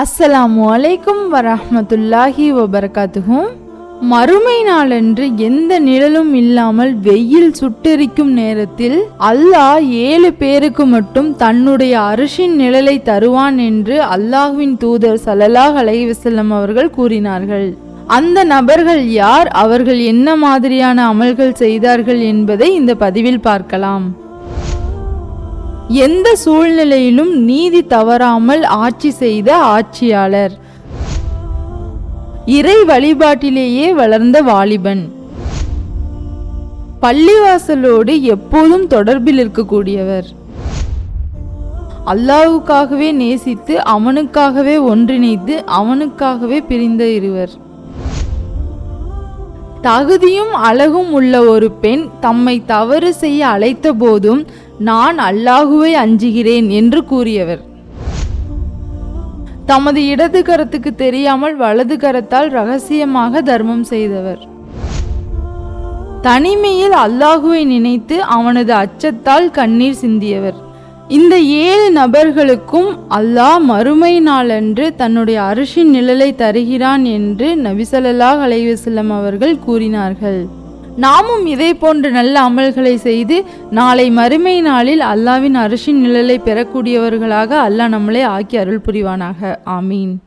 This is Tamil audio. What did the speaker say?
அஸ்ஸலாமு அலைக்கும் வரஹ்மத்துல்லாஹி வபர்காத்துகும் மறுமை நாளன்று எந்த நிழலும் இல்லாமல் வெயில் சுட்டெரிக்கும் நேரத்தில் அல்லாஹ் ஏழு பேருக்கு மட்டும் தன்னுடைய அரிசின் நிழலை தருவான் என்று அல்லாஹ்வின் தூதர் ஸல்லல்லாஹு அலைவசல்லம் அவர்கள் கூறினார்கள். அந்த நபர்கள் யார்? அவர்கள் என்ன மாதிரியான அமல்கள் செய்தார்கள் என்பதை இந்த பதிவில் பார்க்கலாம். எந்த சூழ்நிலையிலும் நீதி தவறாமல் ஆட்சி செய்த ஆட்சியாளர். இறை வழிபாட்டிலேயே வளர்ந்த வாலிபன். பள்ளிவாசலோடு எப்போதும் தொடர்பில் இருக்கக்கூடியவர். அல்லாவுக்காகவே நேசித்து அவனுக்காகவே ஒன்றிணைத்து அவனுக்காகவே பிரிந்த இருவர். தகுதியும் அழகும் உள்ள ஒரு பெண் தம்மை தவறு செய்ய அழைத்த போதும் நான் அல்லாஹுவை அஞ்சுகிறேன் என்று கூறியவர். தமது இடது கரத்துக்கு தெரியாமல் வலது கரத்தால் ரகசியமாக தர்மம் செய்தவர். தனிமையில் அல்லாஹுவை நினைத்து அவனது அச்சத்தால் கண்ணீர் சிந்தியவர். இந்த ஏழு நபர்களுக்கும் அல்லாஹ் மறுமை நாளன்று தன்னுடைய அரிசின் நிழலை தருகிறான் என்று நபிசல்லாஹ் அலைவசல்லம் அவர்கள் கூறினார்கள். நாமும் இதே போன்ற நல்ல அமல்களை செய்து நாளை மறுமை நாளில் அல்லாவின் அரிசின் நிழலை பெறக்கூடியவர்களாக அல்லாஹ் நம்மளை ஆக்கி அருள் புரிவானாக. ஆமீன்.